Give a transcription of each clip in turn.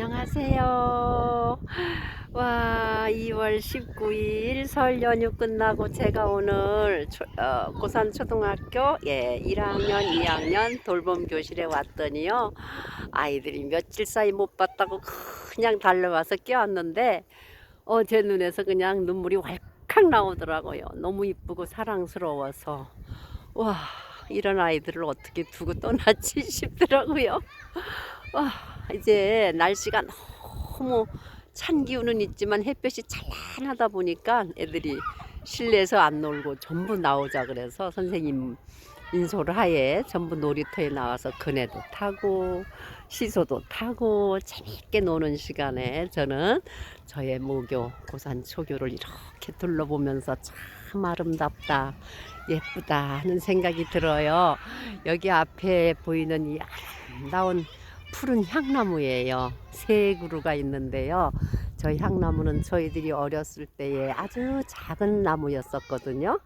안녕하세요. 와, 2월 19일 설 연휴 끝나고 제가 오늘 초, 어, 고산 초등학교 예, 1학년, 2학년 돌봄 교실에 왔더니요. 아이들이 며칠 사이 못 봤다고 그냥 달려와서 껴왔는데 어, 제 눈에서 그냥 눈물이 왈칵 나오더라고요. 너무 이쁘고 사랑스러워서 와, 이런 아이들을 어떻게 두고 떠났지 싶더라고요. 와, 이제 날씨가 너무 찬 기운은 있지만 햇볕이 찬란하다 보니까 애들이 실내에서 안 놀고 전부 나오자 그래서 선생님 인솔 하에 전부 놀이터에 나와서 그네도 타고 시소도 타고 재미있게 노는 시간에 저는 저의 모교 고산 초교를 이렇게 둘러보면서 참 아름답다 예쁘다 하는 생각이 들어요. 여기 앞에 보이는 이 아름다운 푸른 향나무예요. 세 그루가 있는데요. 저 향나무는 저희들이 어렸을 때에 아주 작은 나무였었거든요.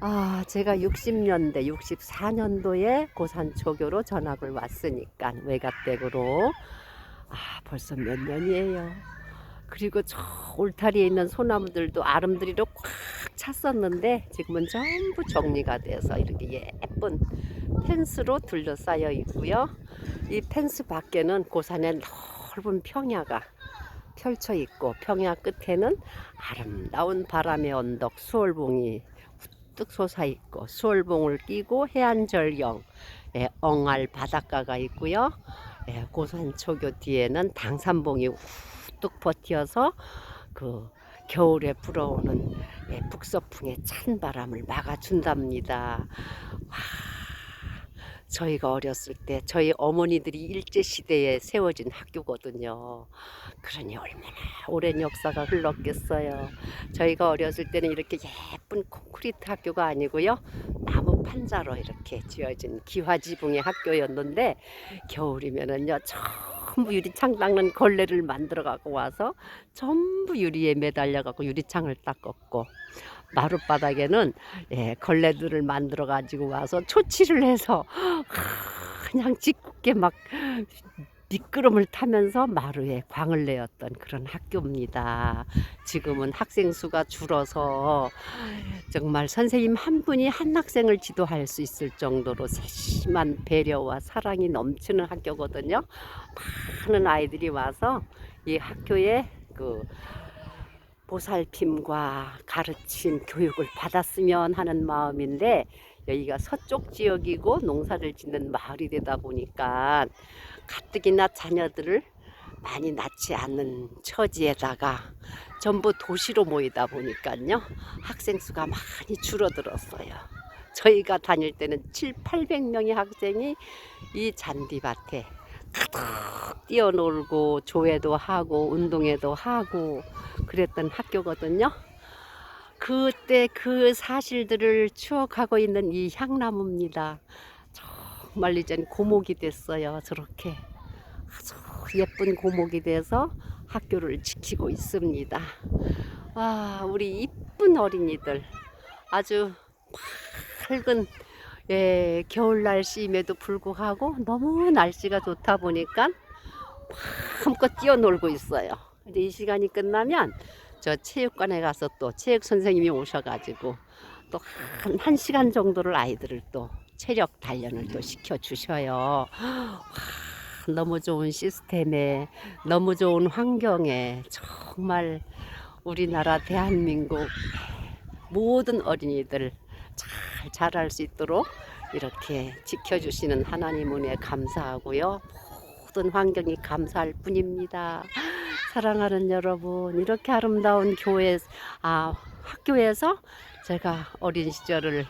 아, 제가 60년대, 64년도에 고산초교로 전학을 왔으니까 외갓댁으로 아, 벌써 몇 년이에요. 그리고 저 울타리에 있는 소나무들도 아름드리로 꽉 찼었는데 지금은 전부 정리가 돼서 이렇게 예쁜 펜스로 둘러싸여 있고요. 이 펜스 밖에는 고산의 넓은 평야가 펼쳐 있고 평야 끝에는 아름다운 바람의 언덕 수월봉이 우뚝 솟아 있고 수월봉을 끼고 해안절경 예, 엉알 바닷가가 있고요. 예, 고산초교 뒤에는 당산봉이 우뚝 버티어서 그 겨울에 불어오는 예, 북서풍의 찬 바람을 막아준답니다. 와, 저희가 어렸을 때 저희 어머니들이 일제 시대에 세워진 학교거든요. 그러니 얼마나 오랜 역사가 흘렀겠어요. 저희가 어렸을 때는 이렇게 예쁜 콘크리트 학교가 아니고요. 판자로 이렇게 지어진 기와지붕의 학교였는데 겨울이면은요 전부 유리창 닦는 걸레를 만들어 갖고 와서 전부 유리에 매달려 갖고 유리창을 닦았고 마룻바닥에는 예, 걸레들을 만들어 가지고 와서 초치를 해서 그냥 짓궂게 막 미끄럼을 타면서 마루에 광을 내었던 그런 학교입니다. 지금은 학생 수가 줄어서 정말 선생님 한 분이 한 학생을 지도할 수 있을 정도로 세심한 배려와 사랑이 넘치는 학교거든요. 많은 아이들이 와서 이 학교에 그 보살핌과 가르침, 교육을 받았으면 하는 마음인데 여기가 서쪽 지역이고 농사를 짓는 마을이 되다 보니까 가뜩이나 자녀들을 많이 낳지 않는 처지에다가 전부 도시로 모이다 보니까요 학생 수가 많이 줄어들었어요. 저희가 다닐 때는 7, 800명의 학생이 이 잔디밭에 가득 뛰어놀고 조회도 하고 운동회도 하고 그랬던 학교거든요. 그때 그 사실들을 추억하고 있는 이 향나무입니다. 정말 이젠 고목이 됐어요. 저렇게 아주 예쁜 고목이 돼서 학교를 지키고 있습니다. 와, 우리 이쁜 어린이들 아주 밝은 예, 겨울 날씨임에도 불구하고 너무 날씨가 좋다 보니까 마음껏 뛰어놀고 있어요. 근데 이 시간이 끝나면 저 체육관에 가서 또 체육 선생님이 오셔가지고 또 한 한 시간 정도를 아이들을 또 체력 단련을 또 시켜 주셔요. 너무 좋은 시스템에 너무 좋은 환경에 정말 우리나라 대한민국 모든 어린이들 잘 자랄 수 있도록 이렇게 지켜주시는 하나님 은혜 감사하고요. 모든 환경이 감사할 뿐입니다. 사랑하는 여러분, 이렇게 아름다운 교회, 아, 학교에서 제가 어린 시절을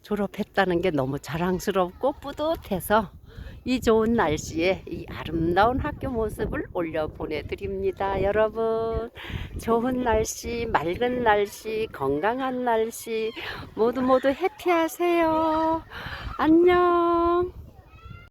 졸업했다는 게 너무 자랑스럽고 뿌듯해서 이 좋은 날씨에 이 아름다운 학교 모습을 올려 보내드립니다. 여러분, 좋은 날씨, 맑은 날씨, 건강한 날씨, 모두 모두 해피하세요. 안녕.